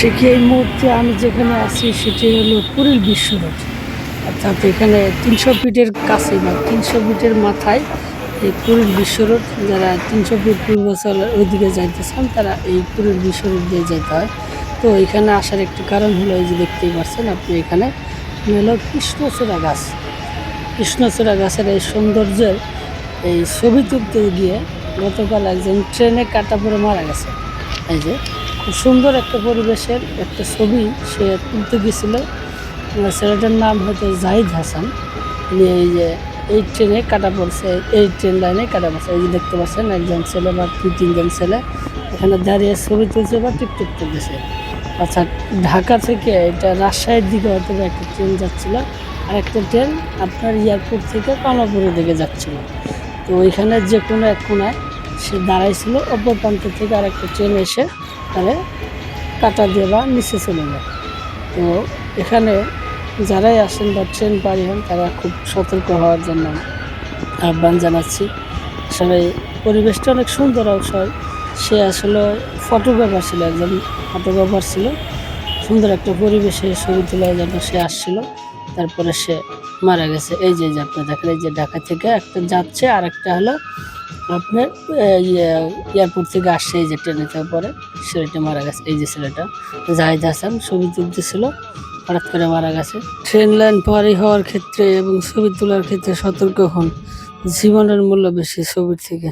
ঠিক এই মুহূর্তে আমি যেখানে আছি সেটি হলো পুরীর বিশ্ব রোড অর্থাৎ এখানে তিনশো ফিটের কাছে বা তিনশো ফিটের মাথায় এই পুরীর বিশ্ব রোড যারা তিনশো ফিট পূর্বাচলের ওইদিকে যাইতে চান তারা এই পুরীর বিশ্ব রোড দিয়ে যেতে হয়। তো এখানে আসার একটি কারণ হলো এই যে দেখতেই পাচ্ছেন আপনি এখানে হলো কৃষ্ণচূড়া গাছ। কৃষ্ণচূড়া গাছের এই সৌন্দর্যের এই ছবি তুলতে গিয়ে গতকাল একজন ট্রেনে কাটা পড়ে মারা গেছে। এই যে সুন্দর একটা পরিবেশের একটা ছবি সে তুলতে গেছিল। ছেলেটার নাম হয়তো জাহিদ হাসান। উনি এই যে এই ট্রেনে কাটা পড়ছে, এই ট্রেন লাইনে কাটা পড়ছে। এই যে দেখতে পাচ্ছেন, একজন ছেলে বা দুই, তিনজন ছেলে এখানে দাঁড়িয়ে ছবি তুলছে বা টিকটক তুলতেছে আচ্ছা ঢাকা থেকে এটা রাজশাহীর দিকে হয়তো একটা ট্রেন যাচ্ছিল, আর একটা ট্রেন আপনার এয়ারপোর্ট থেকে কমলাপুরের দিকে যাচ্ছিল। তো ওইখানে যে কোনো এক কোনায় সে দাঁড়াইছিল, অপর প্রান্ত থেকে আরেকটা ট্রেন এসে তাহলে কাটা দিয়ে বা নিচে চলে যায়। তো এখানে যারাই আসেন বা ট্রেন পাড়ি হন, তারা খুব সতর্ক হওয়ার জন্য আহ্বান জানাচ্ছি। আসলে পরিবেশটা অনেক সুন্দর অবসর সে আসলে ফটোগ্রাফার ছিল, একজন ফটোগ্রাফার ছিল। সুন্দর একটা পরিবেশে ছবি তোলার জন্য সে আসছিল। তারপরে সে মারা গেছে। এই যে আপনি দেখেন এই যে ঢাকা থেকে একটা যাচ্ছে আর একটা হলো আপনার ইয়ে, এয়ারপোর্ট থেকে আসছে এই যে ট্রেনেতে পরে ছেলেটা মারা গেছে। এই যে ছেলেটা জাহিদ হাসান ছবি তুলতেছিল হঠাৎ করে মারা গেছে। ট্রেন লাইন পারি হওয়ার ক্ষেত্রে এবং ছবি তোলার ক্ষেত্রে সতর্ক হন। জীবনের মূল্য বেশি ছবির থেকে।